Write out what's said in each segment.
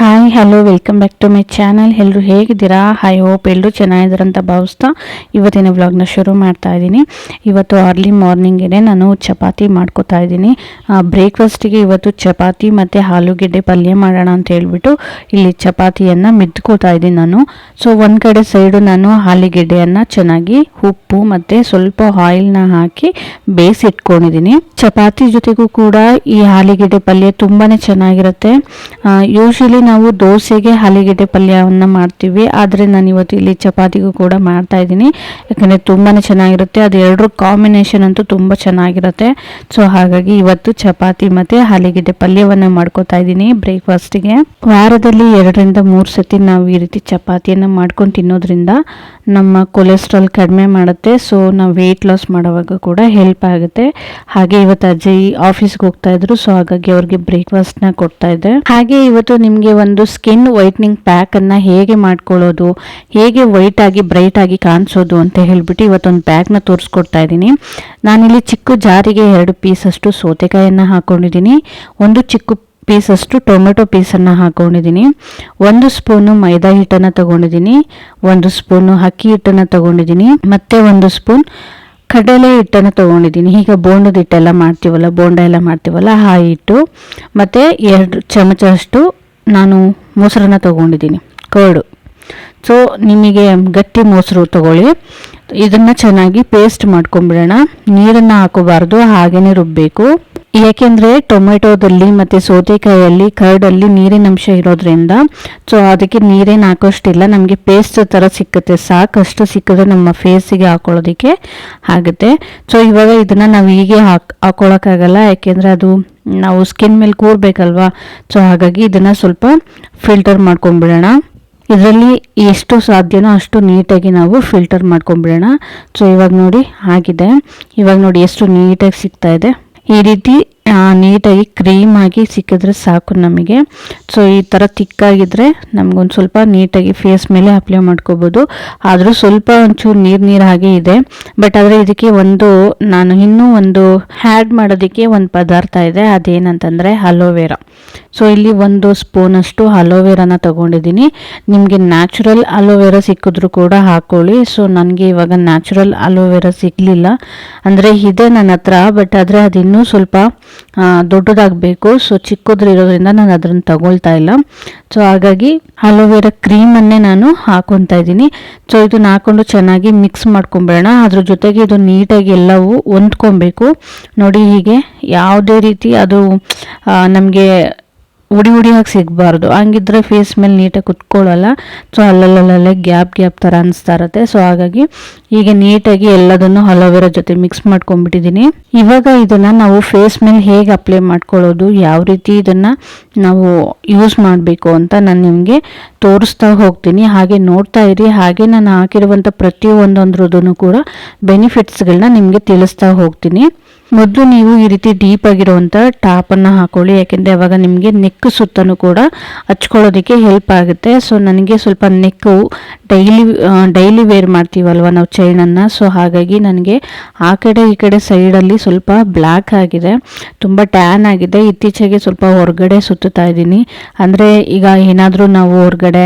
Hi hello welcome back to my channel ಎಲ್ಲರೂ ಹೇಗಿದ್ದೀರಾ? High hope ಎಲ್ಲರೂ ಚೆನ್ನಾಗಿದ್ದೀರ ಅಂತ ಭಾವಿಸ್ತಾ ಇವತ್ತಿನ ವ್ಲಾಗ್ನ ಶುರು ಮಾಡ್ತಾ ಇದ್ದೀನಿ. ಇವತ್ತು ಅರ್ಲಿ ಮಾರ್ನಿಂಗೇ ನಾನು ಚಪಾತಿ ಮಾಡ್ಕೋತಾ ಇದ್ದೀನಿ. ಬ್ರೇಕ್ಫಾಸ್ಟಿಗೆ ಇವತ್ತು ಚಪಾತಿ ಮತ್ತು ಆಲೂಗೆಡ್ಡೆ ಪಲ್ಯ ಮಾಡೋಣ ಅಂತ ಹೇಳಿಬಿಟ್ಟು ಇಲ್ಲಿ ಚಪಾತಿಯನ್ನು ಮಿದ್ಕೋತಾ ಇದ್ದೀನಿ ನಾನು. ಸೊ ಒಂದು ಕಡೆ ಸೈಡು ನಾನು ಆಲೂಗೆಡ್ಡೆಯನ್ನು ಚೆನ್ನಾಗಿ ಉಪ್ಪು ಮತ್ತು ಸ್ವಲ್ಪ ಆಯಿಲ್ನ ಹಾಕಿ ಬೇಯಿಸಿಟ್ಕೊಂಡಿದ್ದೀನಿ ಚಪಾತಿ ಜೊತೆಗೂ ಕೂಡ ಈ ಆಲೂಗೆಡ್ಡೆ ಪಲ್ಯ ತುಂಬಾ ಚೆನ್ನಾಗಿರುತ್ತೆ. ಯೂಶಲಿ ನಾವು ದೋಸೆಗೆ ಹಲಿಗೆಡ್ಡೆ ಪಲ್ಯವನ್ನು ಮಾಡ್ತೀವಿ. ಆದರೆ ನಾನು ಇವತ್ತು ಇಲ್ಲಿ ಚಪಾತಿಗೂ ಕೂಡ ಮಾಡ್ತಾ ಇದ್ದೀನಿ. ಯಾಕಂದರೆ ತುಂಬಾ ಚೆನ್ನಾಗಿರುತ್ತೆ. ಅದು ಎರಡರ ಕಾಂಬಿನೇಷನ್ ಅಂತೂ ತುಂಬ ಚೆನ್ನಾಗಿರುತ್ತೆ. ಸೊ ಹಾಗಾಗಿ ಇವತ್ತು ಚಪಾತಿ ಮತ್ತು ಹಲಿಗೆಡ್ಡೆ ಪಲ್ಯವನ್ನು ಮಾಡ್ಕೋತಾ ಇದ್ದೀನಿ ಬ್ರೇಕ್ಫಾಸ್ಟಿಗೆ. ವಾರದಲ್ಲಿ ಎರಡರಿಂದ ಮೂರು ಸತಿ ನಾವು ಈ ರೀತಿ ಚಪಾತಿಯನ್ನು ಮಾಡ್ಕೊಂಡು ತಿನ್ನೋದ್ರಿಂದ ನಮ್ಮ ಕೊಲೆಸ್ಟ್ರಾಲ್ ಕಡಿಮೆ ಮಾಡುತ್ತೆ. ಸೊ ನಾವು ವೆಯ್ಟ್ ಲಾಸ್ ಮಾಡೋವಾಗ ಕೂಡ ಹೆಲ್ಪ್ ಆಗುತ್ತೆ. ಹಾಗೆ ಇವತ್ತು ಅಜ್ಜಿ ಆಫೀಸ್ಗೆ ಹೋಗ್ತಾ ಇದ್ರು. ಸೊ ಹಾಗಾಗಿ ಅವ್ರಿಗೆ ಬ್ರೇಕ್ಫಾಸ್ಟ್ನ ಕೊಡ್ತಾ ಇದ್ದೆ. ಹಾಗೆ ಇವತ್ತು ನಿಮಗೆ ಒಂದು ಸ್ಕಿನ್ ವೈಟ್ನಿಂಗ್ ಪ್ಯಾಕನ್ನು ಹೇಗೆ ಮಾಡ್ಕೊಳ್ಳೋದು, ಹೇಗೆ ವೈಟ್ ಆಗಿ ಬ್ರೈಟ್ ಆಗಿ ಕಾಣಿಸೋದು ಅಂತ ಹೇಳ್ಬಿಟ್ಟು ಇವತ್ತೊಂದು ಪ್ಯಾಕ್ನ ತೋರಿಸ್ಕೊಡ್ತಾ ಇದ್ದೀನಿ. ನಾನಿಲ್ಲಿ ಚಿಕ್ಕ ಜಾರಿಗೆ ಎರಡು ಪೀಸಷ್ಟು ಸೌತೆಕಾಯನ್ನು ಹಾಕೊಂಡಿದ್ದೀನಿ. ಒಂದು ಚಿಕ್ಕ ಪೀಸಷ್ಟು ಟೊಮೆಟೊ ಪೀಸನ್ನು ಹಾಕೊಂಡಿದ್ದೀನಿ. ಒಂದು ಸ್ಪೂನು ಮೈದಾ ಹಿಟ್ಟನ್ನು ತಗೊಂಡಿದ್ದೀನಿ. ಒಂದು ಸ್ಪೂನು ಅಕ್ಕಿ ಹಿಟ್ಟನ್ನು ತಗೊಂಡಿದ್ದೀನಿ. ಮತ್ತೆ ಒಂದು ಸ್ಪೂನ್ ಕಡಲೆ ಹಿಟ್ಟನ್ನು ತೊಗೊಂಡಿದ್ದೀನಿ. ಈಗ ಬೋಂಡದ ಹಿಟ್ಟೆಲ್ಲ ಮಾಡ್ತೀವಲ್ಲ, ಬೋಂಡ ಎಲ್ಲ ಮಾಡ್ತೀವಲ್ಲ, ಆ ಹಿಟ್ಟು. ಮತ್ತು ಎರಡು ಚಮಚಷ್ಟು ನಾನು ಮೊಸರನ್ನ ತೊಗೊಂಡಿದ್ದೀನಿ ಕರ್ಡು ಸೊ ನಿಮಗೆ ಗಟ್ಟಿ ಮೊಸರು ತಗೊಳ್ಳಿ. ಇದನ್ನು ಚೆನ್ನಾಗಿ ಪೇಸ್ಟ್ ಮಾಡ್ಕೊಂಬಿಡೋಣ ನೀರನ್ನು ಹಾಕೋಬಾರ್ದು ಹಾಗೆಯೇ ರುಬ್ಬಬೇಕು ಏಕೆಂದರೆ ಟೊಮೆಟೊದಲ್ಲಿ ಮತ್ತು ಸೌತೆಕಾಯಲ್ಲಿ ಕರ್ಡಲ್ಲಿ ನೀರಿನ ಅಂಶ ಇರೋದ್ರಿಂದ ಸೊ ಅದಕ್ಕೆ ನೀರೇನು ಹಾಕೋಷ್ಟಿಲ್ಲ, ನಮಗೆ ಪೇಸ್ಟ್ ಥರ ಸಿಕ್ಕುತ್ತೆ, ಸಾಕಷ್ಟು ಸಿಕ್ಕಿದ್ರೆ ನಮ್ಮ ಫೇಸಿಗೆ ಹಾಕೊಳ್ಳೋದಕ್ಕೆ ಆಗುತ್ತೆ. ಸೊ ಇವಾಗ ಇದನ್ನು ನಾವು ಹೀಗೆ ಹಾಕ್ ಹಾಕೊಳ್ಳೋಕ್ಕಾಗಲ್ಲ ಯಾಕೆಂದರೆ ಅದು ನಾವು ಸ್ಕಿನ್ ಮೇಲೆ ಕೂರಬೇಕಲ್ವಾ? ಸೊ ಹಾಗಾಗಿ ಇದನ್ನು ಸ್ವಲ್ಪ ಫಿಲ್ಟರ್ ಮಾಡ್ಕೊಂಡ್ಬಿಡೋಣ ಇದರಲ್ಲಿ ಎಷ್ಟು ಸಾಧ್ಯನೋ ಅಷ್ಟು ನೀಟಾಗಿ ನಾವು ಫಿಲ್ಟರ್ ಮಾಡ್ಕೊಂಡ್ಬಿಡೋಣ ಸೊ ಇವಾಗ ನೋಡಿ, ಆಗಿದೆ. ಇವಾಗ ನೋಡಿ ಎಷ್ಟು ನೀಟಾಗಿ ಸಿಗ್ತಾ ಇದೆ. ಈ ರೀತಿ ನೀಟಾಗಿ ಕ್ರೀಮ್ ಆಗಿ ಸಿಕ್ಕಿದ್ರೆ ಸಾಕು ನಮಗೆ. ಸೊ ಈ ಥರ ತಿಕ್ಕಾಗಿದ್ದರೆ ನಮಗೊಂದು ಸ್ವಲ್ಪ ನೀಟಾಗಿ ಫೇಸ್ ಮೇಲೆ ಅಪ್ಲೈ ಮಾಡ್ಕೋಬೋದು. ಆದರೂ ಸ್ವಲ್ಪ ಒಂಚೂರು ನೀರು ನೀರು ಹಾಗೆ ಇದೆ. ಬಟ್ ಆದರೆ ಇದಕ್ಕೆ ಒಂದು, ನಾನು ಇನ್ನೂ ಒಂದು ಹ್ಯಾಡ್ ಮಾಡೋದಕ್ಕೆ ಒಂದು ಪದಾರ್ಥ ಇದೆ. ಅದೇನಂತಂದರೆ ಅಲೋವೆರಾ. ಸೊ ಇಲ್ಲಿ ಒಂದು ಸ್ಪೂನಷ್ಟು ಅಲೋವೆರಾನ ತೊಗೊಂಡಿದ್ದೀನಿ. ನಿಮಗೆ ನ್ಯಾಚುರಲ್ ಅಲೋವೆರಾ ಸಿಕ್ಕಿದ್ರು ಕೂಡ ಹಾಕ್ಕೊಳ್ಳಿ ಸೊ ನನಗೆ ಇವಾಗ ನ್ಯಾಚುರಲ್ ಅಲೋವೆರಾ ಸಿಗಲಿಲ್ಲ. ಅಂದರೆ ಇದೆ ನನ್ನ ಹತ್ರ ಬಟ್ ಆದರೆ ಅದು ಇನ್ನೂ ಸ್ವಲ್ಪ ದೊಡ್ಡದಾಗಬೇಕು. ಸೊ ಚಿಕ್ಕದ್ರಿರೋದ್ರಿಂದ ನಾನು ಅದನ್ನು ತಗೊಳ್ತಾ ಇಲ್ಲ. ಸೊ ಹಾಗಾಗಿ ಅಲೋವೆರಾ ಕ್ರೀಮನ್ನೇ ನಾನು ಹಾಕೊತಾ ಇದ್ದೀನಿ. ಸೊ ಇದನ್ನ ಹಾಕೊಂಡು ಚೆನ್ನಾಗಿ ಮಿಕ್ಸ್ ಮಾಡ್ಕೊಂಬೇಡ ಅದ್ರ ಜೊತೆಗೆ ಇದು ನೀಟಾಗಿ ಎಲ್ಲವೂ ಹೊಂದ್ಕೊಬೇಕು. ನೋಡಿ ಹೀಗೆ ಯಾವುದೇ ರೀತಿ ಅದು ನಮಗೆ ಉಡಿ ಉಡಿಯಾಗಿ ಸಿಗಬಾರ್ದು. ಹಂಗಿದ್ರೆ ಫೇಸ್ ಮೇಲೆ ನೀಟಾಗಿ ಕುತ್ಕೊಳ್ಳಲ್ಲ. ಸೊ ಅಲ್ಲಲ್ಲಲ್ಲೇ ಗ್ಯಾಪ್ ಗ್ಯಾಪ್ ಥರ ಅನಿಸ್ತಾ ಇರುತ್ತೆ. ಸೊ ಹಾಗಾಗಿ ಈಗ ನೀಟಾಗಿ ಎಲ್ಲದನ್ನು ಅಲೋವೆರಾ ಜೊತೆ ಮಿಕ್ಸ್ ಮಾಡ್ಕೊಂಡ್ಬಿಟ್ಟಿದ್ದೀನಿ ಇವಾಗ ಇದನ್ನು ನಾವು ಫೇಸ್ ಮೇಲೆ ಹೇಗೆ ಅಪ್ಲೈ ಮಾಡ್ಕೊಳ್ಳೋದು, ಯಾವ ರೀತಿ ಇದನ್ನು ನಾವು ಯೂಸ್ ಮಾಡಬೇಕು ಅಂತ ನಾನು ನಿಮಗೆ ತೋರಿಸ್ತಾ ಹೋಗ್ತೀನಿ. ಹಾಗೆ ನೋಡ್ತಾ ಇರಿ. ಹಾಗೆ ನಾನು ಹಾಕಿರುವಂಥ ಪ್ರತಿಯೊಂದೊಂದ್ರದ್ದು ಕೂಡ ಬೆನಿಫಿಟ್ಸ್ಗಳನ್ನ ನಿಮಗೆ ತಿಳಿಸ್ತಾ ಹೋಗ್ತೀನಿ. ಮೊದಲು ನೀವು ಈ ರೀತಿ ಡೀಪ್ ಆಗಿರುವಂಥ ಟಾಪನ್ನು ಹಾಕೊಳ್ಳಿ, ಯಾಕೆಂದರೆ ಅವಾಗ ನಿಮಗೆ ನೆಕ್ ಸುತ್ತನೂ ಕೂಡ ಹಚ್ಕೊಳ್ಳೋದಕ್ಕೆ ಹೆಲ್ಪ್ ಆಗುತ್ತೆ. ಸೊ ನನಗೆ ಸ್ವಲ್ಪ ನೆಕ್ಕು ಡೈಲಿ ಡೈಲಿ ವೇರ್ ಮಾಡ್ತೀವಲ್ವ ನಾವು ಚೈನನ್ನು ಸೊ ಹಾಗಾಗಿ ನನಗೆ ಆ ಕಡೆ ಈ ಕಡೆ ಸೈಡಲ್ಲಿ ಸ್ವಲ್ಪ ಬ್ಲ್ಯಾಕ್ ಆಗಿದೆ. ತುಂಬ ಟ್ಯಾನ್ ಆಗಿದೆ. ಇತ್ತೀಚೆಗೆ ಸ್ವಲ್ಪ ಹೊರಗಡೆ ಸುತ್ತುತ್ತಾ ಇದ್ದೀನಿ. ಅಂದರೆ ಈಗ ಏನಾದರೂ ನಾವು ಹೊರಗಡೆ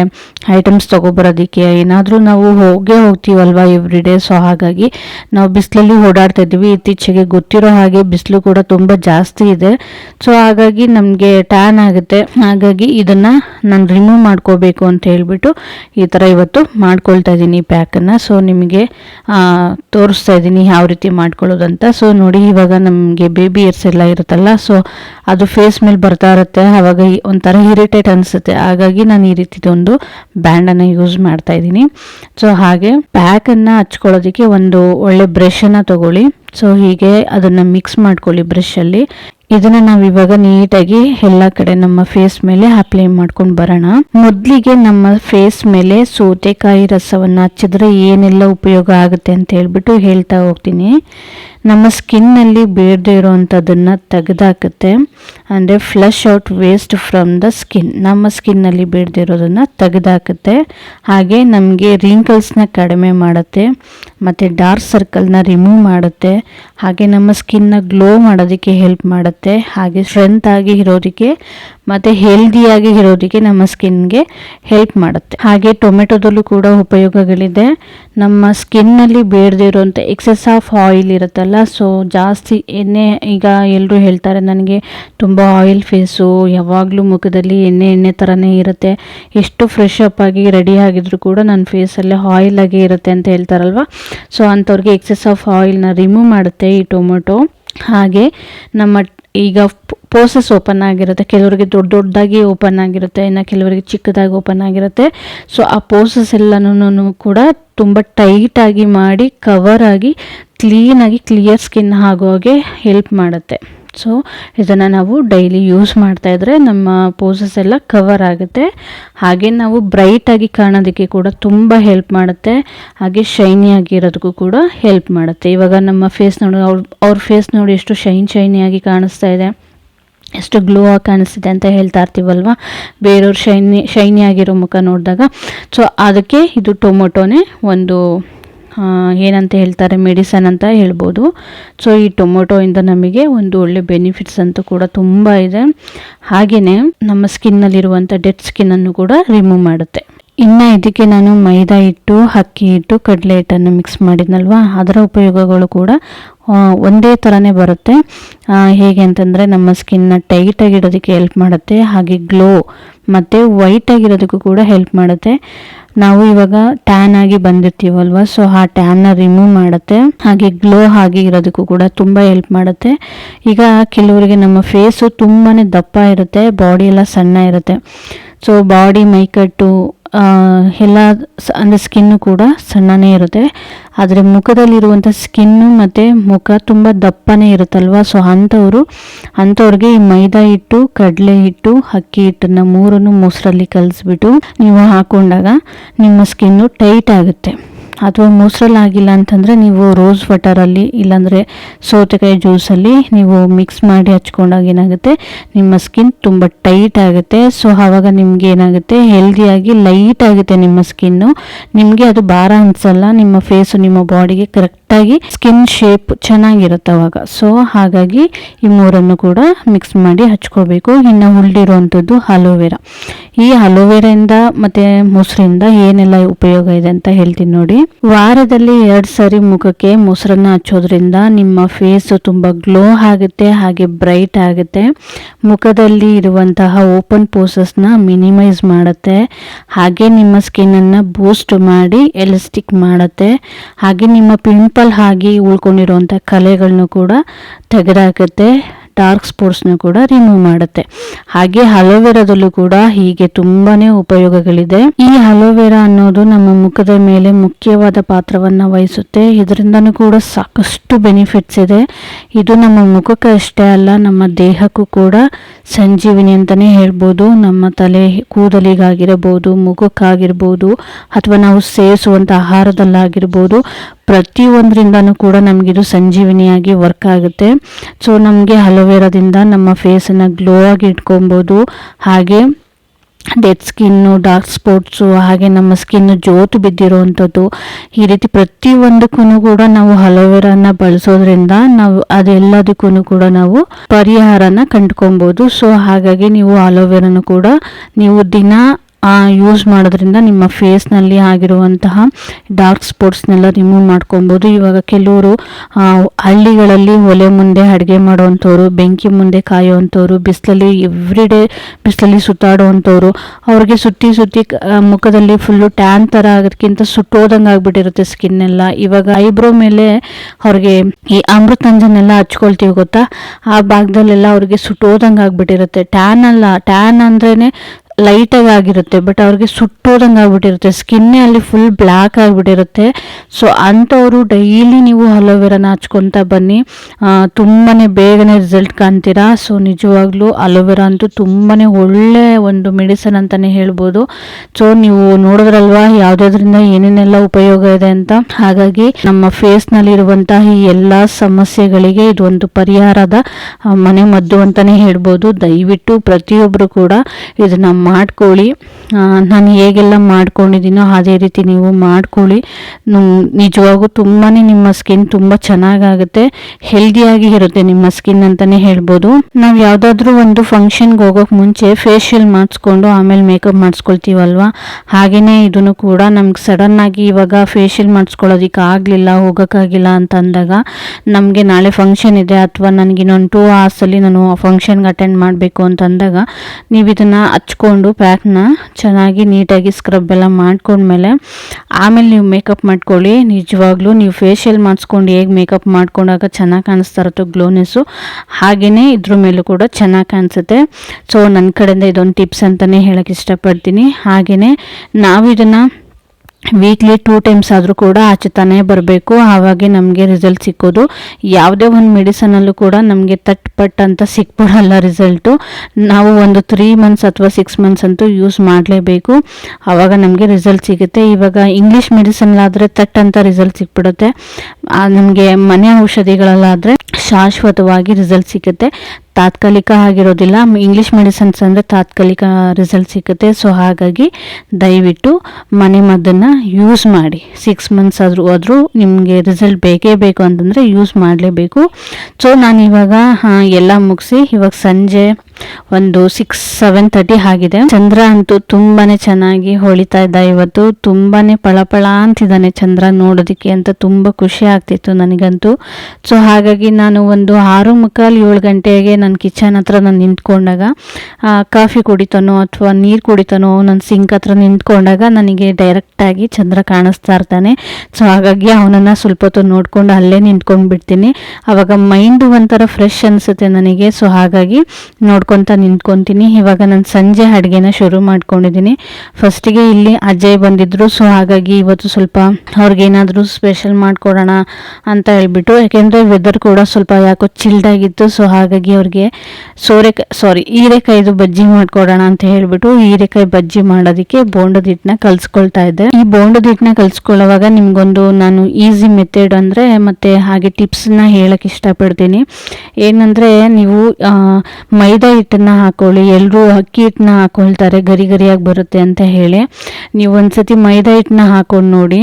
ಐಟಮ್ಸ್ ತೊಗೊಬರೋದಕ್ಕೆ, ಏನಾದರೂ ನಾವು ಹೋಗೇ ಹೋಗ್ತೀವಲ್ವ ಎವ್ರಿ ಡೇ ಸೊ ಹಾಗಾಗಿ ನಾವು ಬಿಸಿಲಲ್ಲಿ ಓಡಾಡ್ತಾ ಇದ್ದೀವಿ. ಇತ್ತೀಚೆಗೆ ಗೊತ್ತಿರೋ ಹಾಗೆ ಬಿಸಿಲು ಕೂಡ ತುಂಬ ಜಾಸ್ತಿ ಇದೆ. ಸೊ ಹಾಗಾಗಿ ನಮಗೆ ಟ್ಯಾನ್ ಆಗುತ್ತೆ. ಹಾಗಾಗಿ ಇದನ್ನು ನಾನು ರಿಮೂವ್ ಮಾಡ್ಕೋಬೇಕು ಅಂತ ಹೇಳಿಬಿಟ್ಟು ಈ ಥರ ಇವತ್ತು ಮಾಡ್ಕೊಳ್ತಾ ಇದ್ದೀನಿ ಪ್ಯಾಕನ್ನು ಸೊ ನಿಮಗೆ ತೋರಿಸ್ತಾ ಇದ್ದೀನಿ ಯಾವ ರೀತಿ ಮಾಡ್ಕೊಳ್ಳೋದಂತ. ಸೊ ನೋಡಿ, ಇವಾಗ ನಮಗೆ ಬೇಬಿ ಇಯರ್ಸ್ ಎಲ್ಲ ಇರುತ್ತಲ್ಲ. ಸೊ ಅದು ಫೇಸ್ ಮೇಲೆ ಬರ್ತಾ ಇರುತ್ತೆ. ಆವಾಗ ಒಂಥರ ಇರಿಟೇಟ್ ಅನಿಸುತ್ತೆ. ಹಾಗಾಗಿ ನಾನು ಈ ರೀತಿದೊಂದು ಬ್ಯಾಂಡನ್ನು ಯೂಸ್ ಮಾಡ್ತಾ ಇದ್ದೀನಿ. ಸೊ ಹಾಗೆ ಪ್ಯಾಕನ್ನು ಹಚ್ಕೊಳ್ಳೋದಕ್ಕೆ ಒಂದು ಒಳ್ಳೆ ಬ್ರಷನ್ನು ತಗೊಳ್ಳಿ. ಸೊ ಹೀಗೆ ಅದನ್ನು ಮಿಕ್ಸ್ ಮಾಡ್ಕೊಳ್ಳಿ ಬ್ರಷಲ್ಲಿ ಇದನ್ನ ನಾವು ಇವಾಗ ನೀಟಾಗಿ ಎಲ್ಲ ಕಡೆ ನಮ್ಮ ಫೇಸ್ ಮೇಲೆ ಅಪ್ಲೈ ಮಾಡ್ಕೊಂಡು ಬರೋಣ. ಮೊದಲಿಗೆ ನಮ್ಮ ಫೇಸ್ ಮೇಲೆ ಸೌತೆಕಾಯಿ ರಸವನ್ನ ಹಚ್ಚಿದ್ರೆ ಏನೆಲ್ಲ ಉಪಯೋಗ ಆಗುತ್ತೆ ಅಂತ ಹೇಳ್ಬಿಟ್ಟು ಹೇಳ್ತಾ ಹೋಗ್ತೀನಿ. ನಮ್ಮ ಸ್ಕಿನ್ನಲ್ಲಿ ಬೇರ್ದೇ ಇರೋವಂಥದ್ದನ್ನು ತೆಗೆದಾಕುತ್ತೆ. ಅಂದರೆ flush out waste from the skin ನಮ್ಮ ಸ್ಕಿನ್ನಲ್ಲಿ ಬೇಡದಿರೋದನ್ನು ತೆಗೆದಾಕುತ್ತೆ. ಹಾಗೆ ನಮಗೆ ರಿಂಕಲ್ಸ್ನ ಕಡಿಮೆ ಮಾಡುತ್ತೆ. ಮತ್ತು ಡಾರ್ಕ್ ಸರ್ಕಲ್ನ ರಿಮೂವ್ ಮಾಡುತ್ತೆ. ಹಾಗೆ ನಮ್ಮ ಸ್ಕಿನ್ನ ಗ್ಲೋ ಮಾಡೋದಕ್ಕೆ ಹೆಲ್ಪ್ ಮಾಡುತ್ತೆ. ಹಾಗೆ ಸ್ಟ್ರೆಂತ್ ಆಗಿ ಇರೋದಕ್ಕೆ ಮತ್ತು ಹೆಲ್ದಿಯಾಗಿ ಇರೋದಕ್ಕೆ ನಮ್ಮ ಸ್ಕಿನ್ಗೆ ಹೆಲ್ಪ್ ಮಾಡುತ್ತೆ. ಹಾಗೆ ಟೊಮೆಟೊದಲ್ಲೂ ಕೂಡ ಉಪಯೋಗಗಳಿದೆ. ನಮ್ಮ ಸ್ಕಿನ್ನಲ್ಲಿ ಬೇಡದೇ ಎಕ್ಸಸ್ ಎಕ್ಸೆಸ್ ಆಫ್ ಆಯಿಲ್ ಇರುತ್ತಲ್ಲ ಸೊ ಜಾಸ್ತಿ ಎಣ್ಣೆ ಈಗ ಎಲ್ಲರೂ ಹೇಳ್ತಾರೆ, ನನಗೆ ತುಂಬ ಆಯಿಲ್ ಫೇಸು ಯಾವಾಗಲೂ ಮುಖದಲ್ಲಿ ಎಣ್ಣೆ ಎಣ್ಣೆ ಥರನೇ ಇರುತ್ತೆ. ಎಷ್ಟು ಫ್ರೆಶ್ ಅಪ್ ಆಗಿ ರೆಡಿ ಆಗಿದ್ರು ಕೂಡ ನನ್ನ ಫೇಸಲ್ಲೇ ಆಯಿಲ್ ಆಗಿ ಇರುತ್ತೆ ಅಂತ ಹೇಳ್ತಾರಲ್ವ? ಸೊ ಅಂಥವ್ರಿಗೆ ಎಕ್ಸೆಸ್ ಆಫ್ ಆಯಿಲ್ನ ರಿಮೂವ್ ಮಾಡುತ್ತೆ ಈ ಟೊಮೊಟೊ. ಹಾಗೆ ನಮ್ಮ ಈಗ ಪೋಸಸ್ ಓಪನ್ ಆಗಿರುತ್ತೆ. ಕೆಲವರಿಗೆ ದೊಡ್ಡ ದೊಡ್ಡದಾಗಿ ಓಪನ್ ಆಗಿರುತ್ತೆ, ಇನ್ನು ಕೆಲವರಿಗೆ ಚಿಕ್ಕದಾಗಿ ಓಪನ್ ಆಗಿರುತ್ತೆ. ಸೊ ಆ ಪೋಸಸ್ ಎಲ್ಲನೂ ಕೂಡ ತುಂಬ ಟೈಟಾಗಿ ಮಾಡಿ ಕವರ್ ಆಗಿ ಕ್ಲೀನಾಗಿ ಕ್ಲಿಯರ್ ಸ್ಕಿನ್ ಆಗೋಗೆ ಹೆಲ್ಪ್ ಮಾಡುತ್ತೆ. ಸೊ ಇದನ್ನು ನಾವು ಡೈಲಿ ಯೂಸ್ ಮಾಡ್ತಾ ಇದ್ರೆ ನಮ್ಮ ಪೋಸಸ್ ಎಲ್ಲ ಕವರ್ ಆಗುತ್ತೆ. ಹಾಗೆ ನಾವು ಬ್ರೈಟಾಗಿ ಕಾಣೋದಕ್ಕೆ ಕೂಡ ತುಂಬ ಹೆಲ್ಪ್ ಮಾಡುತ್ತೆ. ಹಾಗೆ ಶೈನಿ ಆಗಿರೋದಕ್ಕೂ ಕೂಡ ಹೆಲ್ಪ್ ಮಾಡುತ್ತೆ. ಇವಾಗ ನಮ್ಮ ಫೇಸ್ ನೋಡಿ, ಅವ್ರ ಅವ್ರ ಫೇಸ್ ನೋಡಿ ಎಷ್ಟು ಶೈನ್ ಶೈನಿಯಾಗಿ ಕಾಣಿಸ್ತಾ ಇದೆ. ಎಷ್ಟು ಗ್ಲೋ ಆಗಿ ಕಾಣಿಸ್ತಿದೆ ಅಂತ ಹೇಳ್ತಾ ಇರ್ತೀವಲ್ವ? ಬೇರೆಯವ್ರು ಶೈನಿ ಶೈನಿ ಮುಖ ನೋಡಿದಾಗ. ಸೊ ಅದಕ್ಕೆ ಇದು ಟೊಮೊಟೊನೇ ಒಂದು ಏನಂತ ಹೇಳ್ತಾರೆ, ಮೆಡಿಸನ್ ಅಂತ ಹೇಳ್ಬೋದು. ಸೊ ಈ ಟೊಮೊಟೊಯಿಂದ ನಮಗೆ ಒಂದು ಒಳ್ಳೆ ಬೆನಿಫಿಟ್ಸ್ ಅಂತೂ ಕೂಡ ತುಂಬ ಇದೆ. ಹಾಗೆಯೇ ನಮ್ಮ ಸ್ಕಿನ್ನಲ್ಲಿರುವಂಥ ಡೆಡ್ ಸ್ಕಿನ್ನನ್ನು ಕೂಡ ರಿಮೂವ್ ಮಾಡುತ್ತೆ. ಇನ್ನು ಇದಕ್ಕೆ ನಾನು ಮೈದಾ ಹಿಟ್ಟು, ಅಕ್ಕಿ ಹಿಟ್ಟು, ಕಡಲೆ ಹಿಟ್ಟನ್ನು ಮಿಕ್ಸ್ ಮಾಡಿದ್ನಲ್ವಾ? ಅದರ ಉಪಯೋಗಗಳು ಕೂಡ ಒಂದೇ ಥರನೇ ಬರುತ್ತೆ. ಹೇಗೆ ಅಂತಂದರೆ ನಮ್ಮ ಸ್ಕಿನ್ನ ಟೈಟಾಗಿ ಇಡೋದಕ್ಕೆ ಹೆಲ್ಪ್ ಮಾಡುತ್ತೆ. ಹಾಗೆ ಗ್ಲೋ ಮತ್ತು ವೈಟಾಗಿರೋದಕ್ಕೂ ಕೂಡ ಹೆಲ್ಪ್ ಮಾಡುತ್ತೆ. ನಾವು ಇವಾಗ ಟ್ಯಾನ್ ಆಗಿ ಬಂದಿರ್ತೀವಲ್ವ? ಸೊ ಆ ಟ್ಯಾನ್ನ ರಿಮೂವ್ ಮಾಡುತ್ತೆ. ಹಾಗೆ ಗ್ಲೋ ಆಗಿ ಇರೋದಕ್ಕೂ ಕೂಡ ತುಂಬ ಹೆಲ್ಪ್ ಮಾಡುತ್ತೆ. ಈಗ ಕೆಲವರಿಗೆ ನಮ್ಮ ಫೇಸು ತುಂಬಾ ದಪ್ಪ ಇರುತ್ತೆ. ಬಾಡಿ ಎಲ್ಲ ಸಣ್ಣ ಇರುತ್ತೆ. ಸೊ ಬಾಡಿ ಮೈಕಟ್ಟು ಎಲ್ಲ ಅಂದರೆ ಸ್ಕಿನ್ನು ಕೂಡ ಸಣ್ಣನೇ ಇರುತ್ತೆ. ಆದರೆ ಮುಖದಲ್ಲಿರುವಂಥ ಸ್ಕಿನ್ನು ಮತ್ತು ಮುಖ ತುಂಬ ದಪ್ಪನೇ ಇರುತ್ತಲ್ವ? ಸೊ ಅಂಥವರು, ಅಂಥವ್ರಿಗೆ ಈ ಮೈದಾ ಹಿಟ್ಟು, ಕಡಲೆ ಹಿಟ್ಟು, ಅಕ್ಕಿ ಹಿಟ್ಟನ್ನು ಮೂರನ್ನು ಮೊಸರಲ್ಲಿ ಕಲಿಸ್ಬಿಟ್ಟು ನೀವು ಹಾಕೊಂಡಾಗ ನಿಮ್ಮ ಸ್ಕಿನ್ನು ಟೈಟ್ ಆಗುತ್ತೆ. ಅಥವಾ ಮೊಸರಲ್ಲಿ ಆಗಿಲ್ಲ ಅಂತಂದರೆ ನೀವು ರೋಸ್ ವಾಟರಲ್ಲಿ ಇಲ್ಲಾಂದರೆ ಸೌತೆಕಾಯಿ ಜ್ಯೂಸಲ್ಲಿ ನೀವು ಮಿಕ್ಸ್ ಮಾಡಿ ಹಚ್ಕೊಂಡಾಗ ಏನಾಗುತ್ತೆ? ನಿಮ್ಮ ಸ್ಕಿನ್ ತುಂಬ ಟೈಟ್ ಆಗುತ್ತೆ. ಸೊ ಆವಾಗ ನಿಮ್ಗೆ ಏನಾಗುತ್ತೆ? ಹೆಲ್ದಿಯಾಗಿ ಲೈಟ್ ಆಗುತ್ತೆ ನಿಮ್ಮ ಸ್ಕಿನ್ನು ನಿಮಗೆ ಅದು ಭಾರ ಅನಿಸಲ್ಲ. ನಿಮ್ಮ ಫೇಸು ನಿಮ್ಮ ಬಾಡಿಗೆ ಕರೆಕ್ಟಾಗಿ ಸ್ಕಿನ್ ಶೇಪ್ ಚೆನ್ನಾಗಿರುತ್ತೆ ಅವಾಗ ಸೊ ಹಾಗಾಗಿ ಈ ಮೂರನ್ನು ಕೂಡ ಮಿಕ್ಸ್ ಮಾಡಿ ಹಚ್ಕೋಬೇಕು. ಇನ್ನು ಉಳಿದಿರುವಂಥದ್ದು ಅಲೋವೆರಾ ಈ ಅಲೋವೆರಾಯಿಂದ ಮತ್ತು ಮೊಸರಿಂದ ಏನೆಲ್ಲ ಉಪಯೋಗ ಇದೆ ಅಂತ ಹೇಳ್ತೀನಿ ನೋಡಿ. ವಾರದಲ್ಲಿ ಎರಡು ಸಾರಿ ಮುಖಕ್ಕೆ ಮೊಸರನ್ನ ಹಚ್ಚೋದ್ರಿಂದ ನಿಮ್ಮ ಫೇಸ್ ತುಂಬ ಗ್ಲೋ ಆಗುತ್ತೆ, ಹಾಗೆ ಬ್ರೈಟ್ ಆಗುತ್ತೆ. ಮುಖದಲ್ಲಿ ಇರುವಂತಹ ಓಪನ್ ಪೋಸಸ್ನ ಮಿನಿಮೈಸ್ ಮಾಡುತ್ತೆ. ಹಾಗೆ ನಿಮ್ಮ ಸ್ಕಿನ್ನನ್ನು ಬೂಸ್ಟ್ ಮಾಡಿ ಎಲಿಸ್ಟಿಕ್ ಮಾಡುತ್ತೆ. ಹಾಗೆ ನಿಮ್ಮ ಪಿಂಪಲ್ ಆಗಿ ಉಳ್ಕೊಂಡಿರುವಂಥ ಕಲೆಗಳನ್ನು ಕೂಡ ತೆಗೆದಾಕುತ್ತೆ. ಡಾರ್ಕ್ ಸ್ಪಾಟ್ಸ್ನ ಕೂಡ ರಿಮೂವ್ ಮಾಡುತ್ತೆ. ಹಾಗೆ ಅಲೋವೆರಾದಲ್ಲೂ ಕೂಡ ಹೀಗೆ ತುಂಬಾನೇ ಉಪಯೋಗಗಳಿದೆ. ಈ ಅಲೋವೆರಾ ಅನ್ನೋದು ನಮ್ಮ ಮುಖದ ಮೇಲೆ ಮುಖ್ಯವಾದ ಪಾತ್ರವನ್ನ ವಹಿಸುತ್ತೆ. ಇದರಿಂದನೂ ಕೂಡ ಸಾಕಷ್ಟು ಬೆನಿಫಿಟ್ಸ್ ಇದೆ. ಇದು ನಮ್ಮ ಮುಖಕ್ಕೆ ಅಷ್ಟೇ ಅಲ್ಲ, ನಮ್ಮ ದೇಹಕ್ಕೂ ಕೂಡ ಸಂಜೀವಿನಿ ಅಂತಲೇ ಹೇಳ್ಬೋದು. ನಮ್ಮ ತಲೆ ಕೂದಲಿಗಾಗಿರಬಹುದು ಮುಖಕ್ಕಾಗಿರ್ಬೋದು, ಅಥವಾ ನಾವು ಸೇವಿಸುವಂಥ ಆಹಾರದಲ್ಲಾಗಿರ್ಬೋದು, ಪ್ರತಿಯೊಂದರಿಂದನೂ ಕೂಡ ನಮಗಿದು ಸಂಜೀವಿನಿಯಾಗಿ ವರ್ಕ್ ಆಗುತ್ತೆ. ಸೊ ನಮಗೆ ಅಲೋವೆರಾದಿಂದ ನಮ್ಮ ಫೇಸನ್ನು ಗ್ಲೋ ಆಗಿ ಇಟ್ಕೊಬೋದು. ಹಾಗೆ ಡೆತ್ ಸ್ಕಿನ್ನು ಡಾರ್ಕ್ ಸ್ಪಾಟ್ಸು ಹಾಗೆ ನಮ್ಮ ಸ್ಕಿನ್ ಜೋತು ಬಿದ್ದಿರುವಂಥದ್ದು ಈ ರೀತಿ ಪ್ರತಿಯೊಂದಕ್ಕೂ ಕೂಡ ನಾವು ಅಲೋವೆರಾನ ಬಳಸೋದ್ರಿಂದ ನಾವು ಅದೆಲ್ಲದಕ್ಕೂ ಕೂಡ ನಾವು ಪರಿಹಾರನ ಕಂಡ್ಕೊಬೋದು. ಸೊ ಹಾಗಾಗಿ ನೀವು ಅಲೋವೆರಾನು ಕೂಡ ನೀವು ದಿನ ಯೂಸ್ ಮಾಡೋದ್ರಿಂದ ನಿಮ್ಮ ಫೇಸ್ನಲ್ಲಿ ಆಗಿರುವಂತಹ ಡಾರ್ಕ್ ಸ್ಪಾಟ್ಸ್ನೆಲ್ಲ ರಿಮೂವ್ ಮಾಡ್ಕೊಬೋದು. ಇವಾಗ ಕೆಲವರು ಹಳ್ಳಿಗಳಲ್ಲಿ ಒಲೆ ಮುಂದೆ ಅಡುಗೆ ಮಾಡೋವಂಥವ್ರು, ಬೆಂಕಿ ಮುಂದೆ ಕಾಯೋವಂಥವ್ರು, ಬಿಸಿಲಲ್ಲಿ ಎವ್ರಿ ಡೇ ಬಿಸಿಲಲ್ಲಿ ಸುತ್ತಾಡುವಂಥವ್ರು, ಅವ್ರಿಗೆ ಸುತ್ತಿ ಸುತ್ತಿ ಮುಖದಲ್ಲಿ ಫುಲ್ಲು ಟ್ಯಾನ್ ಥರ ಆಗೋದಕ್ಕಿಂತ ಸುಟ್ಟೋದಂಗೆ ಆಗಿಬಿಟ್ಟಿರುತ್ತೆ ಸ್ಕಿನ್ ಎಲ್ಲ. ಇವಾಗ ಐಬ್ರೋ ಮೇಲೆ ಅವ್ರಿಗೆ ಈ ಅಮೃತಾಂಜನೆಲ್ಲ ಹಚ್ಕೊಳ್ತೀವಿ ಗೊತ್ತಾ? ಆ ಭಾಗದಲ್ಲೆಲ್ಲ ಅವ್ರಿಗೆ ಸುಟ್ಟೋದಂಗೆ ಆಗಿಬಿಟ್ಟಿರುತ್ತೆ. ಟ್ಯಾನ್ ಅಲ್ಲ ಟ್ಯಾನ್ ಅಂದ್ರೇ ಲೈಟಾಗಿ ಆಗಿರುತ್ತೆ ಬಟ್ ಅವ್ರಿಗೆ ಸುಟ್ಟೋದಂಗೆ ಆಗ್ಬಿಟ್ಟಿರುತ್ತೆ. ಸ್ಕಿನ್ನೇ ಅಲ್ಲಿ ಫುಲ್ ಬ್ಲ್ಯಾಕ್ ಆಗಿಬಿಟ್ಟಿರುತ್ತೆ. ಸೊ ಅಂಥವರು ಡೈಲಿ ನೀವು ಅಲೋವೆರಾನ ಹಚ್ಕೊತ ಬನ್ನಿ. ತುಂಬಾ ಬೇಗನೆ ರಿಸಲ್ಟ್ ಕಾಣ್ತೀರಾ. ಸೊ ನಿಜವಾಗ್ಲೂ ಅಲೋವೆರಾ ಅಂತೂ ತುಂಬಾ ಒಳ್ಳೆ ಒಂದು ಮೆಡಿಸನ್ ಅಂತಲೇ ಹೇಳ್ಬೋದು. ಸೊ ನೀವು ನೋಡಿದ್ರಲ್ವಾ ಯಾವುದಾದ್ರಿಂದ ಏನೇನೆಲ್ಲ ಉಪಯೋಗ ಇದೆ ಅಂತ? ಹಾಗಾಗಿ ನಮ್ಮ ಫೇಸ್ನಲ್ಲಿರುವಂತಹ ಈ ಎಲ್ಲ ಸಮಸ್ಯೆಗಳಿಗೆ ಇದು ಒಂದು ಪರಿಹಾರದ ಮನೆ ಮದ್ದು ಅಂತಲೇ ಹೇಳ್ಬೋದು. ದಯವಿಟ್ಟು ಪ್ರತಿಯೊಬ್ಬರು ಕೂಡ ಇದನ್ನ ಮಾಡ್ಕೊಳ್ಳಿ. ನಾನು ಹೇಗೆಲ್ಲ ಮಾಡ್ಕೊಂಡಿದ್ದೀನೋ ಅದೇ ರೀತಿ ನೀವು ಮಾಡ್ಕೊಳ್ಳಿ. ನಿಜವಾಗೂ ತುಂಬಾ ನಿಮ್ಮ ಸ್ಕಿನ್ ತುಂಬ ಚೆನ್ನಾಗಾಗುತ್ತೆ. ಹೆಲ್ದಿಯಾಗಿ ಇರುತ್ತೆ ನಿಮ್ಮ ಸ್ಕಿನ್ ಅಂತಲೇ ಹೇಳ್ಬೋದು. ನಾವು ಯಾವುದಾದ್ರೂ ಒಂದು ಫಂಕ್ಷನ್ಗೆ ಹೋಗೋಕೆ ಮುಂಚೆ ಫೇಶಿಯಲ್ ಮಾಡಿಸ್ಕೊಂಡು ಆಮೇಲೆ ಮೇಕಪ್ ಮಾಡಿಸ್ಕೊಳ್ತೀವಲ್ವ? ಹಾಗೆಯೇ ಇದನ್ನು ಕೂಡ ನಮ್ಗೆ ಸಡನ್ನಾಗಿ ಇವಾಗ ಫೇಶಿಯಲ್ ಮಾಡಿಸ್ಕೊಳ್ಳೋದಕ್ಕೆ ಆಗಲಿಲ್ಲ, ಹೋಗೋಕ್ಕಾಗಿಲ್ಲ ಅಂತ ಅಂದಾಗ ನಮಗೆ ನಾಳೆ ಫಂಕ್ಷನ್ ಇದೆ ಅಥವಾ ನನಗೆ ಇನ್ನೊಂದು ಟೂ ಅವರ್ಸಲ್ಲಿ ನಾನು ಫಂಕ್ಷನ್ಗೆ ಅಟೆಂಡ್ ಮಾಡಬೇಕು ಅಂತಂದಾಗ ನೀವು ಇದನ್ನು ಹಚ್ಕೊಂಡು ಪ್ಯಾಕ್ನ ಚೆನ್ನಾಗಿ ನೀಟಾಗಿ ಸ್ಕ್ರಬ್ ಎಲ್ಲ ಮಾಡ್ಕೊಂಡ್ಮೇಲೆ ಆಮೇಲೆ ನೀವು ಮೇಕಪ್ ಮಾಡ್ಕೊಳ್ಳಿ. ನಿಜವಾಗ್ಲೂ ನೀವು ಫೇಶಿಯಲ್ ಮಾಡಿಸ್ಕೊಂಡು ಹೇಗೆ ಮೇಕಪ್ ಮಾಡ್ಕೊಂಡಾಗ ಚೆನ್ನಾಗಿ ಕಾಣಿಸ್ತಾ ಇರುತ್ತೋ ಗ್ಲೋನೆಸ್ಸು ಹಾಗೆಯೇ ಇದ್ರ ಮೇಲೂ ಕೂಡ ಚೆನ್ನಾಗಿ ಕಾಣಿಸುತ್ತೆ. ಸೊ ನನ್ನ ಕಡೆಯಿಂದ ಇದೊಂದು ಟಿಪ್ಸ್ ಅಂತಲೇ ಹೇಳೋಕ್ಕೆ ಇಷ್ಟಪಡ್ತೀನಿ. ಹಾಗೆಯೇ ನಾವು ಇದನ್ನು ವೀಕ್ಲಿ ಟೂ ಟೈಮ್ಸ್ ಆದರೂ ಕೂಡ ಆಚೆತಾನೇ ಬರಬೇಕು. ಆವಾಗೆ ನಮಗೆ ರಿಸಲ್ಟ್ ಸಿಕ್ಕೋದು. ಯಾವುದೇ ಒಂದು ಮೆಡಿಸನಲ್ಲೂ ಕೂಡ ನಮಗೆ ತಟ್ಪಟ್ ಅಂತ ಸಿಕ್ಬಿಡಲ್ಲ ರಿಸಲ್ಟು ನಾವು ಒಂದು ತ್ರೀ ಮಂತ್ಸ್ ಅಥವಾ ಸಿಕ್ಸ್ ಮಂತ್ಸ್ ಅಂತೂ ಯೂಸ್ ಮಾಡಲೇಬೇಕು. ಆವಾಗ ನಮಗೆ ರಿಸಲ್ಟ್ ಸಿಗುತ್ತೆ. ಇವಾಗ ಇಂಗ್ಲೀಷ್ ಮೆಡಿಸನ್ಲಾದರೆ ತಟ್ ಅಂತ ರಿಸಲ್ಟ್ ಸಿಕ್ಬಿಡುತ್ತೆ. ನಮಗೆ ಮನೆ ಔಷಧಿಗಳಲ್ಲಾದರೆ ಶಾಶ್ವತವಾಗಿ ರಿಸಲ್ಟ್ ಸಿಗುತ್ತೆ. ತಾತ್ಕಾಲಿಕ ಆಗಿರೋದಿಲ್ಲ. ಇಂಗ್ಲೀಷ್ ಮೆಡಿಸನ್ಸ್ ಅಂದರೆ ತಾತ್ಕಾಲಿಕ ರಿಸಲ್ಟ್ ಸಿಗುತ್ತೆ. ಸೊ ಹಾಗಾಗಿ ದಯವಿಟ್ಟು ಮನೆ ಮದ್ದನ್ನು ಯೂಸ್ ಮಾಡಿ. ಸಿಕ್ಸ್ ಮಂತ್ಸ್ ಆದರೂ ಆದರೂ ನಿಮಗೆ ರಿಸಲ್ಟ್ ಬೇಕೇ ಬೇಕು ಅಂತಂದರೆ ಯೂಸ್ ಮಾಡಲೇಬೇಕು. ಸೊ ನಾನು ಇವಾಗ ಎಲ್ಲ ಮುಗಿಸಿ, ಇವಾಗ ಸಂಜೆ ಒಂದು ಸಿಕ್ಸ್ ಸೆವೆನ್ ತರ್ಟಿ ಆಗಿದೆ. ಚಂದ್ರ ಅಂತೂ ತುಂಬಾನೇ ಚೆನ್ನಾಗಿ ಹೊಳಿತಾ ಇದ್ದ ಇವತ್ತು. ತುಂಬಾನೇ ಪಳಪಳ ಅಂತಿದ್ದಾನೆ ಚಂದ್ರ ನೋಡೋದಕ್ಕೆ ಅಂತ ತುಂಬ ಖುಷಿ ಆಗ್ತಿತ್ತು ನನಗಂತೂ. ಸೊ ಹಾಗಾಗಿ ನಾನು ಒಂದು ಆರು ಮುಕ್ಕಾಲು ಏಳು ಗಂಟೆಗೆ ನನ್ನ ಕಿಚನ್ ಹತ್ರ ನಾನು ನಿಂತ್ಕೊಂಡಾಗ ಕಾಫಿ ಕುಡಿತಾನೋ ಅಥವಾ ನೀರು ಕುಡಿತಾನೋ ನನ್ನ ಸಿಂಕ್ ಹತ್ರ ನಿಂತ್ಕೊಂಡಾಗ ನನಗೆ ಡೈರೆಕ್ಟಾಗಿ ಚಂದ್ರ ಕಾಣಿಸ್ತಾ ಇರ್ತಾನೆ. ಸೊ ಹಾಗಾಗಿ ಅವನನ್ನು ಸ್ವಲ್ಪ ಹೊತ್ತು ನೋಡ್ಕೊಂಡು ಅಲ್ಲೇ ನಿಂತ್ಕೊಂಡು ಬಿಡ್ತೀನಿ ಅವಾಗ ಮೈಂಡು ಒಂಥರ ಫ್ರೆಶ್ ಅನಿಸುತ್ತೆ ನನಗೆ. ಸೊ ಹಾಗಾಗಿ ನೋಡ್ಕೊತ ನಿಂತ್ಕೊತೀನಿ. ಇವಾಗ ನಾನು ಸಂಜೆ ಅಡುಗೆನ ಶುರು ಮಾಡ್ಕೊಂಡಿದ್ದೀನಿ. ಫಸ್ಟಿಗೆ ಇಲ್ಲಿ ಅಜಯ್ ಬಂದಿದ್ರು. ಸೊ ಹಾಗಾಗಿ ಇವತ್ತು ಸ್ವಲ್ಪ ಅವ್ರಿಗೇನಾದರೂ ಸ್ಪೆಷಲ್ ಮಾಡಿಕೊಡೋಣ ಅಂತ ಹೇಳ್ಬಿಟ್ಟು, ಯಾಕೆಂದರೆ ವೆದರ್ ಕೂಡ ಸ್ವಲ್ಪ ಯಾಕೋ ಚಿಲ್ಡ್ ಆಗಿತ್ತು. ಸೊ ಹಾಗಾಗಿ ಅವ್ರಿಗೆ ಸೋರೆಕಾಯಿ ಸಾರಿ ಹೀರೆಕಾಯ್ದು ಬಜ್ಜಿ ಮಾಡ್ಕೊಡೋಣ ಅಂತ ಹೇಳಿಬಿಟ್ಟು ಹೀರೆಕಾಯಿ ಬಜ್ಜಿ ಮಾಡೋದಕ್ಕೆ ಬೋಂಡದ ಹಿಟ್ಟನ್ನ ಕಲ್ಸ್ಕೊಳ್ತಾ ಇದ್ದೆ. ಈ ಬೋಂಡದ ಹಿಟ್ಟನ್ನ ಕಲ್ಸ್ಕೊಳ್ಳೋವಾಗ ನಿಮ್ಗೊಂದು ನಾನು ಈಸಿ ಮೆಥಡ್ ಅಂದರೆ ಮತ್ತೆ ಹಾಗೆ ಟಿಪ್ಸನ್ನ ಹೇಳಕ್ಕೆ ಇಷ್ಟಪಡ್ತೀನಿ. ಏನಂದರೆ ನೀವು ಮೈದಾ ಹಿಟ್ಟನ್ನ ಹಾಕೊಳ್ಳಿ ಎಲ್ಲರೂ ಅಕ್ಕಿ ಹಿಟ್ಟನ್ನ ಹಾಕೊಳ್ತಾರೆ, ಗರಿ ಗರಿಯಾಗಿ ಬರುತ್ತೆ ಅಂತ ಹೇಳಿ. ನೀವು ಒಂದ್ಸತಿ ಮೈದಾ ಹಿಟ್ಟನ್ನ ಹಾಕೊಂಡು ನೋಡಿ,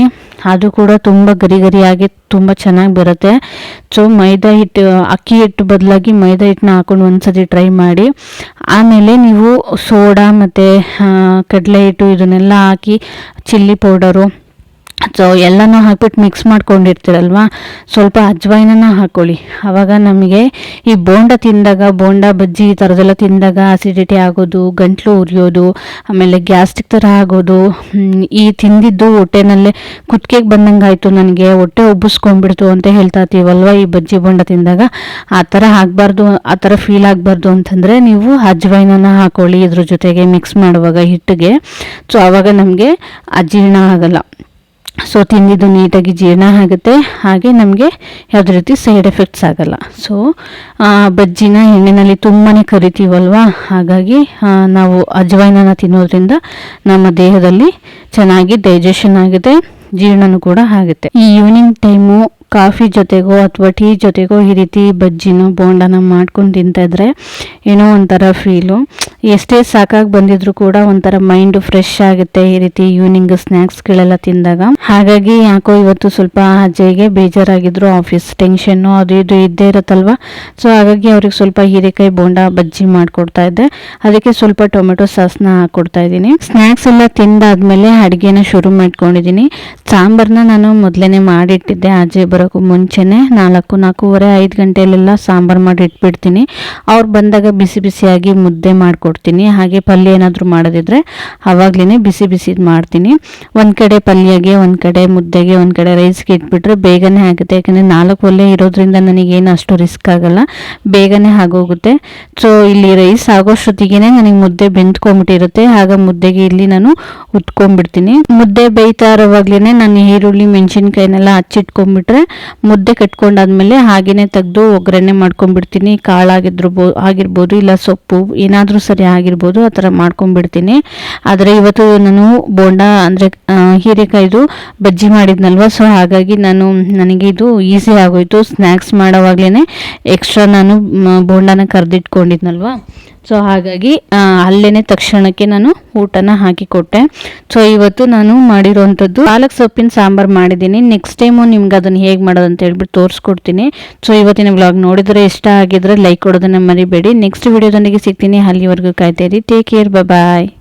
ಅದು ಕೂಡ ತುಂಬ ಗರಿ ಗರಿಯಾಗಿ ತುಂಬ ಚೆನ್ನಾಗಿ ಬರುತ್ತೆ. ಸೊ ಮೈದಾ ಹಿಟ್ಟು ಅಕ್ಕಿ ಹಿಟ್ಟು ಬದಲಾಗಿ ಮೈದಾ ಹಿಟ್ಟನ್ನ ಹಾಕೊಂಡು ಒಂದ್ಸತಿ ಟ್ರೈ ಮಾಡಿ. ಆಮೇಲೆ ನೀವು ಸೋಡಾ ಮತ್ತು ಕಡಲೆ ಹಿಟ್ಟು ಇದನ್ನೆಲ್ಲ ಹಾಕಿ, ಚಿಲ್ಲಿ ಪೌಡರು ಸೊ ಎಲ್ಲನೂ ಹಾಕ್ಬಿಟ್ಟು ಮಿಕ್ಸ್ ಮಾಡ್ಕೊಂಡಿರ್ತೀರಲ್ವ? ಸ್ವಲ್ಪ ಅಜ್ವಾಯಿನ ಹಾಕ್ಕೊಳ್ಳಿ ಆವಾಗ ನಮಗೆ ಈ ಬೋಂಡ ತಿಂದಾಗ, ಬೋಂಡ ಬಜ್ಜಿ ಈ ಥರದ್ದೆಲ್ಲ ತಿಂದಾಗ ಆಸಿಡಿಟಿ ಆಗೋದು, ಗಂಟ್ಲು ಉರಿಯೋದು, ಆಮೇಲೆ ಗ್ಯಾಸ್ಟ್ರಿಕ್ ಥರ ಆಗೋದು ಈ ತಿಂದಿದ್ದು ಹೊಟ್ಟೆನಲ್ಲೇ ಕುತ್ತಿಗೆಗೆ ಬಂದಂಗೆ ಆಯಿತು ನನಗೆ, ಹೊಟ್ಟೆ ಉಬ್ಬಿಸ್ಕೊಂಡ್ಬಿಡ್ತು ಅಂತ ಹೇಳ್ತಾ ಇರ್ತೀವಲ್ವ ಈ ಬಜ್ಜಿ ಬೋಂಡ ತಿಂದಾಗ? ಆ ಥರ ಆಗಬಾರ್ದು, ಆ ಥರ ಫೀಲ್ ಆಗಬಾರ್ದು ಅಂತಂದರೆ ನೀವು ಅಜ್ವಾಯಿನ ಹಾಕೊಳ್ಳಿ ಇದ್ರ ಜೊತೆಗೆ ಮಿಕ್ಸ್ ಮಾಡುವಾಗ ಹಿಟ್ಟಿಗೆ. ಸೊ ಆವಾಗ ನಮಗೆ ಅಜೀರ್ಣ ಆಗಲ್ಲ ಸೊ ತಿಂದಿದ್ದು ನೀಟಾಗಿ ಜೀರ್ಣ ಆಗುತ್ತೆ. ಹಾಗೆ ನಮಗೆ ಯಾವುದೇ ರೀತಿ ಸೈಡ್ ಎಫೆಕ್ಟ್ಸ್ ಆಗಲ್ಲ. ಸೊ ಬಜ್ಜಿನ ಎಣ್ಣೆಯಲ್ಲಿ ತುಂಬಾ ಕರಿತೀವಲ್ವ? ಹಾಗಾಗಿ ನಾವು ಅಜವಾಯಿನ ತಿನ್ನೋದ್ರಿಂದ ನಮ್ಮ ದೇಹದಲ್ಲಿ ಚೆನ್ನಾಗಿ ಡೈಜೆಷನ್ ಆಗುತ್ತೆ, ಜೀರ್ಣನೂ ಕೂಡ ಆಗುತ್ತೆ. ಈ ಈವ್ನಿಂಗ್ ಟೈಮು ಕಾಫಿ ಜೊತೆಗೋ ಅಥವಾ ಟೀ ಜೊತೆಗೋ ಈ ರೀತಿ ಬಜ್ಜಿನೋ, ಬೋಂಡನ ಮಾಡ್ಕೊಂಡು ತಿಂತಾಯಿದ್ರೆ ಏನೋ ಒಂಥರ ಫೀಲು ಎಷ್ಟೇ ಸಾಕಾಗಿ ಬಂದಿದ್ರು ಕೂಡ ಒಂಥರ ಮೈಂಡ್ ಫ್ರೆಶ್ ಆಗುತ್ತೆ ಈ ರೀತಿ ಈವ್ನಿಂಗ್ ಸ್ನ್ಯಾಕ್ಸ್ಗಳೆಲ್ಲ ತಿಂದಾಗ. ಹಾಗಾಗಿ ಯಾಕೋ ಇವತ್ತು ಸ್ವಲ್ಪ ಅಜ್ಜಿಗೆ ಬೇಜಾರಾಗಿದ್ರು ಆಫೀಸ್ ಟೆನ್ಷನ್ನು ಅದು ಇದು ಇದ್ದೇ ಇರುತ್ತಲ್ವ? ಸೊ ಹಾಗಾಗಿ ಅವ್ರಿಗೆ ಸ್ವಲ್ಪ ಹೀರೆಕಾಯಿ ಬೋಂಡ ಬಜ್ಜಿ ಮಾಡಿಕೊಡ್ತಾ ಇದ್ದೆ. ಅದಕ್ಕೆ ಸ್ವಲ್ಪ ಟೊಮೆಟೊ ಸಾಸ್ನ ಹಾಕ್ಕೊಡ್ತಾ ಇದ್ದೀನಿ. ಸ್ನ್ಯಾಕ್ಸ್ ಎಲ್ಲ ತಿಂದಾದ್ಮೇಲೆ ಅಡುಗೆನ ಶುರು ಮಾಡ್ಕೊಂಡಿದ್ದೀನಿ. ಸಾಂಬಾರನ್ನ ನಾನು ಮೊದಲೇ ಮಾಡಿಟ್ಟಿದ್ದೆ ಅಜಯ್ ಬರೋಕ್ಕೂ ಮುಂಚೆನೆ. ನಾಲ್ಕು, ನಾಲ್ಕೂವರೆ, ಐದು ಗಂಟೆಯಲ್ಲೆಲ್ಲ ಸಾಂಬಾರು ಮಾಡಿ ಇಟ್ಬಿಡ್ತೀನಿ ಅವ್ರು ಬಂದಾಗ ಬಿಸಿ ಬಿಸಿಯಾಗಿ ಮುದ್ದೆ ಮಾಡಿಕೊಡ್ತೀನಿ. ಹಾಗೆ ಪಲ್ಯ ಏನಾದರೂ ಮಾಡೋದಿದ್ರೆ ಆವಾಗಲೇ ಬಿಸಿ ಬಿಸಿ ಮಾಡ್ತೀನಿ. ಒಂದು ಕಡೆ ಪಲ್ಯಗೆ, ಒಂದು ಕಡೆ ಮುದ್ದೆಗೆ, ಒಂದು ಕಡೆ ರೈಸ್ಗೆ ಇಟ್ಬಿಟ್ರೆ ಬೇಗನೆ ಆಗುತ್ತೆ. ಯಾಕಂದರೆ ನಾಲ್ಕು ಒಲೆ ಇರೋದ್ರಿಂದ ನನಗೇನು ಅಷ್ಟು ರಿಸ್ಕ್ ಆಗಲ್ಲ. ಬೇಗನೆ ಆಗೋಗುತ್ತೆ. ಸೊ ಇಲ್ಲಿ ರೈಸ್ ಆಗೋಷ್ಟೊತ್ತಿಗೆ ನನಗೆ ಮುದ್ದೆ ಬೆಂದ್ಕೊಂಬಿಟ್ಟಿರುತ್ತೆ ಆಗ ಮುದ್ದೆಗೆ ಇಲ್ಲಿ ನಾನು ಉತ್ಕೊಂಡ್ಬಿಡ್ತೀನಿ ಮುದ್ದೆ ಬೇಯ್ತಾ ಇರೋವಾಗ್ಲೇ ನಾನು ಈರುಳ್ಳಿ, ಮೆಣಸಿನ್ಕಾಯಿನೆಲ್ಲ ಹಚ್ಚಿಟ್ಕೊಂಡ್ಬಿಟ್ರೆ ಮುದ್ದೆ ಕಟ್ಕೊಂಡಾದ್ಮೇಲೆ ಹಾಗೇನೆ ತೆಗೆದು ಒಗ್ಗರಣೆ ಮಾಡ್ಕೊಂಡ್ಬಿಡ್ತೀನಿ. ಕಾಳಾಗಿದ್ರು ಆಗಿರ್ಬೋದು ಇಲ್ಲ ಸೊಪ್ಪು, ಏನಾದರೂ ಸರಿ ಚಪಾತಿ ಆಗಿರ್ಬೋದು, ಆ ಥರ ಮಾಡ್ಕೊಂಡ್ಬಿಡ್ತೀನಿ. ಆದರೆ ಇವತ್ತು ನಾನು ಬೋಂಡ ಅಂದರೆ ಹೀರೆಕಾಯ್ದು ಬಜ್ಜಿ ಮಾಡಿದ್ನಲ್ವ? ಸೊ ಹಾಗಾಗಿ ನಾನು, ನನಗೆ ಇದು ಈಸಿ ಆಗೋಯ್ತು. ಸ್ನ್ಯಾಕ್ಸ್ ಮಾಡೋವಾಗ್ಲೇ ಎಕ್ಸ್ಟ್ರಾ ನಾನು ಬೋಂಡನ ಕರೆದಿಟ್ಕೊಂಡಿದ್ನಲ್ವ? ಸೊ ಹಾಗಾಗಿ ಅಲ್ಲೇ ತಕ್ಷಣಕ್ಕೆ ನಾನು ಊಟನ ಹಾಕಿ ಕೊಟ್ಟೆ ಸೊ ಇವತ್ತು ನಾನು ಮಾಡಿರೋವಂಥದ್ದು ಪಾಲಕ್ ಸೊಪ್ಪಿನ ಸಾಂಬಾರು ಮಾಡಿದ್ದೀನಿ. ನೆಕ್ಸ್ಟ್ ಟೈಮು ನಿಮ್ಗೆ ಅದನ್ನು ಹೇಗೆ ಮಾಡೋದು ಅಂತ ಹೇಳ್ಬಿಟ್ಟು ತೋರಿಸ್ಕೊಡ್ತೀನಿ. ಸೊ ಇವತ್ತಿನ ವ್ಲಾಗ್ ನೋಡಿದರೆ ಇಷ್ಟ ಆಗಿದ್ರೆ ಲೈಕ್ ಕೊಡೋದನ್ನು ಮರಿಬೇಡಿ. ನೆಕ್ಸ್ಟ್ ವಿಡಿಯೋದೊಂದಿಗೆ ಸಿಗ್ತೀನಿ. ಅಲ್ಲಿವರೆಗೂ daddy take care bye bye